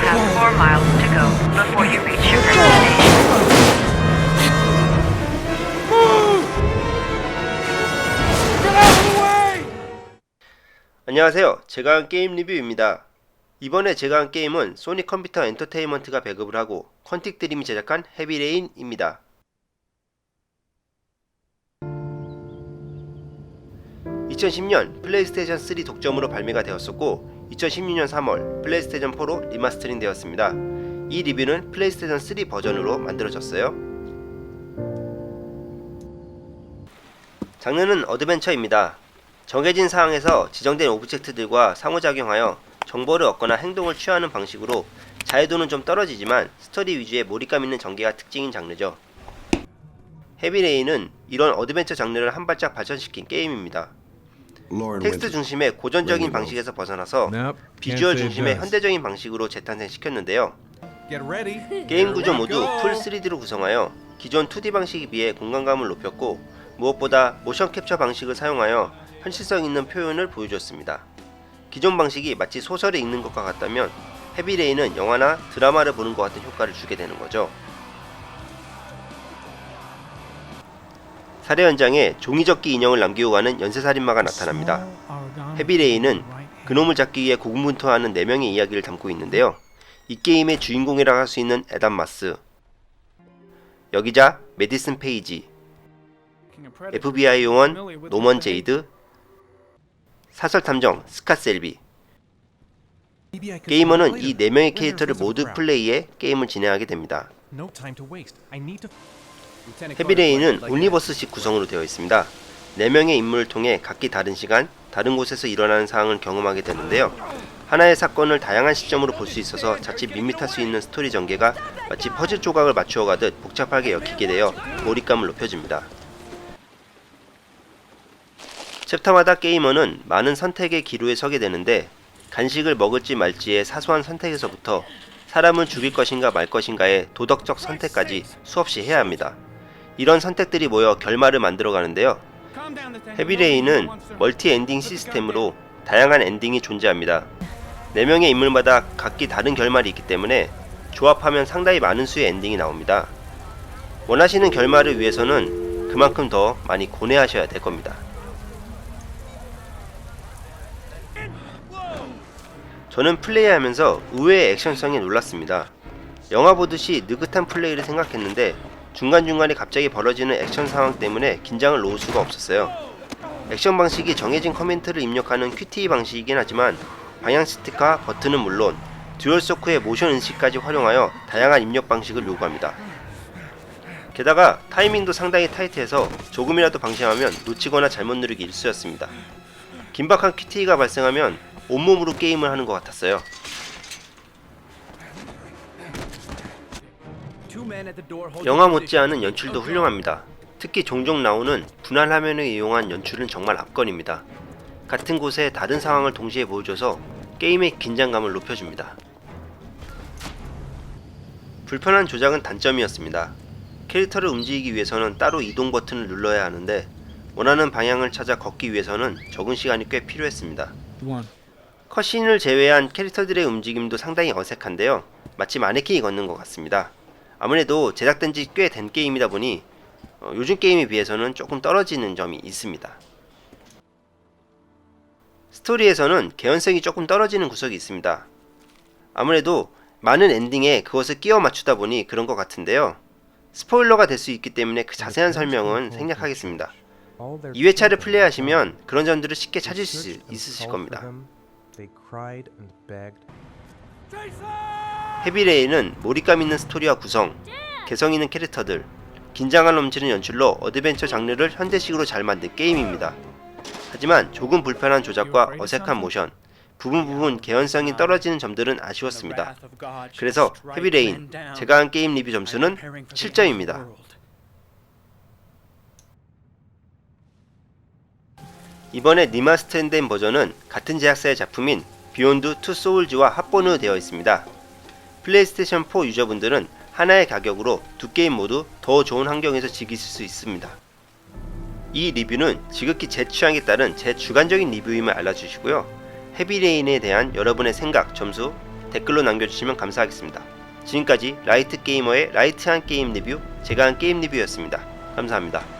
have four miles to go before you reach your destination. 안녕하세요. 제가 한 게임 리뷰입니다. 이번에 제가 한 게임은 소니 컴퓨터 엔터테인먼트가 배급을 하고 퀀틱 드림이 제작한 헤비레인입니다. 2010년 플레이스테이션 3 독점으로 발매가 되었었고 2016년 3월 플레이스테이션 4로 리마스터링 되었습니다. 이 리뷰는 플레이스테이션 3 버전으로 만들어졌어요. 장르는 어드벤처입니다. 정해진 사항에서 지정된 오브젝트들과 상호작용하여 정보를 얻거나 행동을 취하는 방식으로 자유도는 좀 떨어지지만 스토리 위주의 몰입감 있는 전개가 특징인 장르죠. 헤비레인은 이런 어드벤처 장르를 한 발짝 발전시킨 게임입니다. 텍스트. 중심의 고전적인 방식에서 벗어나서 비주얼 중심의. 현대적인 방식으로 재탄생시켰는데요. Get ready. 게임 구조 모두. 풀 3D로 구성하여 기존 2D 방식에 비해 공간감을 높였고 무엇보다 모션 캡처 방식을 사용하여 현실성 있는 표현을 보여줬습니다. 기존 방식이 마치 소설을 읽는 것과 같다면 헤비레인은 영화나 드라마를 보는 것 같은 효과를 주게 되는 거죠. 살해 현장에 종이접기 인형을 남기고 가는 연쇄살인마가 나타납니다. 헤비레인은 그놈을 잡기 위해 고군분투하는 4명의 이야기를 담고 있는데요. 이 게임의 주인공이라 할 수 있는 에단 마스, 여기자 메디슨 페이지, FBI 요원 노먼 제이드, 사설 탐정 스카 셀비. 게이머는 이 4명의 캐릭터를 모두 플레이해 게임을 진행하게 됩니다. 헤비레인은 온리버스식 구성으로 되어 있습니다. 4명의 인물을 통해 각기 다른 시간, 다른 곳에서 일어나는 상황을 경험하게 되는데요. 하나의 사건을 다양한 시점으로 볼 수 있어서 자칫 밋밋할 수 있는 스토리 전개가 마치 퍼즐 조각을 맞추어 가듯 복잡하게 엮이게 되어 몰입감을 높여줍니다. 챕터마다 게이머는 많은 선택의 기로에 서게 되는데 간식을 먹을지 말지의 사소한 선택에서부터 사람을 죽일 것인가 말 것인가의 도덕적 선택까지 수없이 해야 합니다. 이런 선택들이 모여 결말을 만들어 가는데요. 헤비레인은 멀티 엔딩 시스템으로 다양한 엔딩이 존재합니다. 4명의 인물마다 각기 다른 결말이 있기 때문에 조합하면 상당히 많은 수의 엔딩이 나옵니다. 원하시는 결말을 위해서는 그만큼 더 많이 고뇌하셔야 될 겁니다. 저는 플레이하면서 의외의 액션성에 놀랐습니다. 영화 보듯이 느긋한 플레이를 생각했는데 중간중간에 갑자기 벌어지는 액션 상황 때문에 긴장을 놓을 수가 없었어요. 액션 방식이 정해진 커멘트를 입력하는 QTE 방식이긴 하지만 방향 스틱과 버튼은 물론 듀얼 소크의 모션 인식까지 활용하여 다양한 입력 방식을 요구합니다. 게다가 타이밍도 상당히 타이트해서 조금이라도 방심하면 놓치거나 잘못 누르기 일쑤였습니다. 긴박한 QTE가 발생하면 온몸으로 게임을 하는 것 같았어요. 영화 못지않은 연출도 훌륭합니다. 특히 종종 나오는 분할 화면을 이용한 연출은 정말 압권입니다. 같은 곳에 다른 상황을 동시에 보여줘서 게임의 긴장감을 높여줍니다. 불편한 조작은 단점이었습니다. 캐릭터를 움직이기 위해서는 따로 이동 버튼을 눌러야 하는데 원하는 방향을 찾아 걷기 위해서는 적은 시간이 꽤 필요했습니다. One. 컷신을 제외한 캐릭터들의 움직임도 상당히 어색한데요. 마치 마네킹이 걷는 것 같습니다. 아무래도 제작된 지 꽤 된 게임이다 보니 어, 요즘 게임에 비해서는 조금 떨어지는 점이 있습니다. 스토리에서는 개연성이 조금 떨어지는 구석이 있습니다. 아무래도 많은 엔딩에 그것을 끼워 맞추다 보니 그런 것 같은데요. 스포일러가 될 수 있기 때문에 그 자세한 설명은 생략하겠습니다. 2회차를 플레이하시면 그런 점들을 쉽게 찾을 수 있으실 겁니다. 헤비레인은 몰입감 있는 스토리와 구성, 개성 있는 캐릭터들, 긴장감 넘치는 연출로 어드벤처 장르를 현대식으로 잘 만든 게임입니다. 하지만 조금 불편한 조작과 어색한 모션, 부분 부분 개연성이 떨어지는 점들은 아쉬웠습니다. 그래서 헤비레인, 제가 한 게임 리뷰 점수는 7점입니다. 이번에 리마스터된 버전은 같은 제작사의 작품인 비욘드 투 소울즈와 합본으로 되어 있습니다. 플레이스테이션 4 유저분들은 하나의 가격으로 두 게임 모두 더 좋은 환경에서 즐기실 수 있습니다. 이 리뷰는 지극히 제 취향에 따른 제 주관적인 리뷰임을 알려주시고요. 헤비레인에 대한 여러분의 생각, 점수 댓글로 남겨주시면 감사하겠습니다. 지금까지 라이트 게이머의 라이트한 게임 리뷰, 제가 한 게임 리뷰였습니다. 감사합니다.